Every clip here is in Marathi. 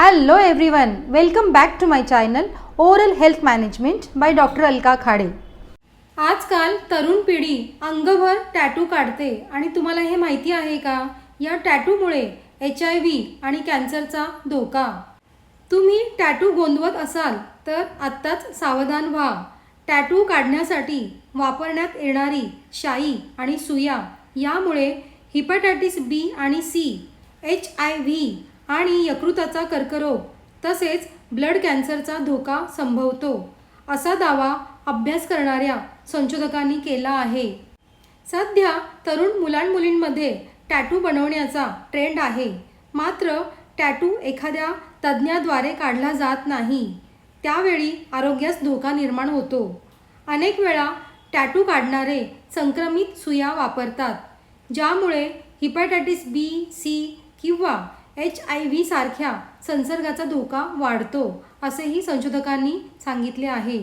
Hello everyone welcome back to my channel oral health management by doctor Alka Khade आजकाल तरुण पिढी अंगभर टॅटू काढते आणि तुम्हाला हे माहिती आहे का? या टॅटूमुळे एच आय व्ही आणि कॅन्सरचा धोका. तुम्ही टॅटू गोंदवत असाल तर आत्ताच सावधान व्हा. टॅटू काढण्यासाठी वापरण्यात येणारी शाई आणि सुया यामुळे हिपॅटायटिस बी आणि सी एच आय व्ही आणि यकृताचा कर्करोग तसेच ब्लड कॅन्सरचा धोका संभवतो असा दावा अभ्यास करणाऱ्या संशोधकांनी केला आहे. सध्या तरुण मुलांमुलींमध्ये टॅटू बनवण्याचा ट्रेंड आहे. मात्र टॅटू एखाद्या तज्ज्ञाद्वारे काढला जात नाही. त्यावेळी आरोग्यास धोका निर्माण होतो. अनेक वेळा टॅटू काढणारे संक्रमित सुया वापरतात ज्यामुळे हिपॅटायटिस बी सी किंवा एच आय व्ही सारख्या संसर्गाचा धोका वाढतो असेही संशोधकांनी सांगितले आहे.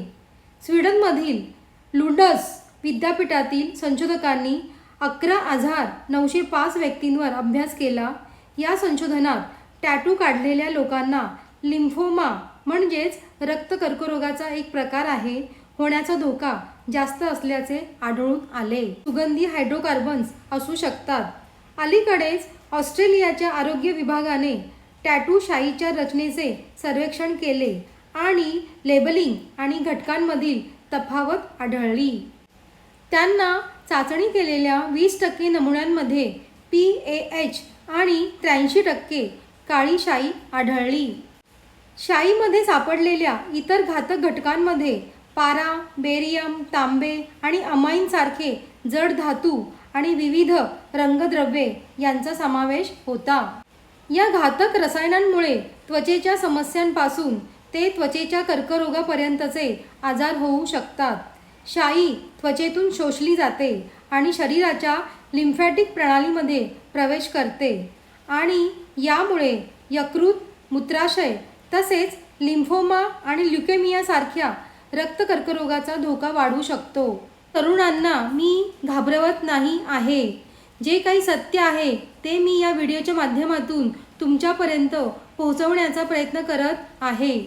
स्वीडनमधील लुंडस विद्यापीठातील संशोधकांनी अकरा हजार नऊशे पाच व्यक्तींवर अभ्यास केला. या संशोधनात टॅटू काढलेल्या लोकांना लिम्फोमा म्हणजेच रक्त कर्करोगाचा एक प्रकार आहे होण्याचा धोका जास्त असल्याचे आढळून आले. सुगंधी हायड्रोकार्बन्स असू शकतात. अलीकडेच ऑस्ट्रेलियाच्या आरोग्य विभागाने टॅटू शाईच्या रचनेचे सर्वेक्षण केले आणि लेबलिंग आणि घटकांमधील तफावत आढळली. त्यांना चाचणी केलेल्या वीस टक्के नमुन्यांमध्ये पी ए एच आणि त्र्याऐंशी टक्के काळी शाई आढळली. शाईमध्ये सापडलेल्या इतर घातक घटकांमध्ये पारा बेरियम तांबे आणि अमाईनसारखे जड धातू आणि विविध रंगद्रव्ये यांचा समावेश होता. या घातक रसायनांमुळे त्वचेच्या समस्यांपासून ते त्वचेच्या कर्करोगापर्यंतचे आजार होऊ शकतात. शाई त्वचेतून शोषली जाते आणि शरीराच्या लिम्फॅटिक प्रणालीमध्ये प्रवेश करते आणि यामुळे यकृत मूत्राशय तसेच लिम्फोमा आणि ल्युकेमियासारख्या रक्त कर्करोगाचा धोका वाढू शकतो. तरुणांना मी घाबरवत नाही आहे. जे काही सत्य आहे ते मी या व्हिडिओच्या माध्यमातून तुमच्यापर्यंत पोहोचवण्याचा प्रयत्न करत आहे.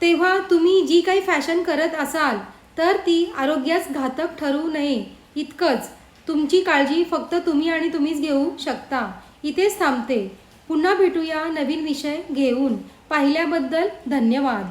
तेव्हा तुम्ही जी काही फॅशन करत असाल तर ती आरोग्यास घातक ठरू नये. इतकंच. तुमची काळजी फक्त तुम्ही आणि तुम्हीच घेऊ शकता. इथेच थांबते. पुन्हा भेटूया नवीन विषय घेऊन. पाहिल्याबद्दल धन्यवाद.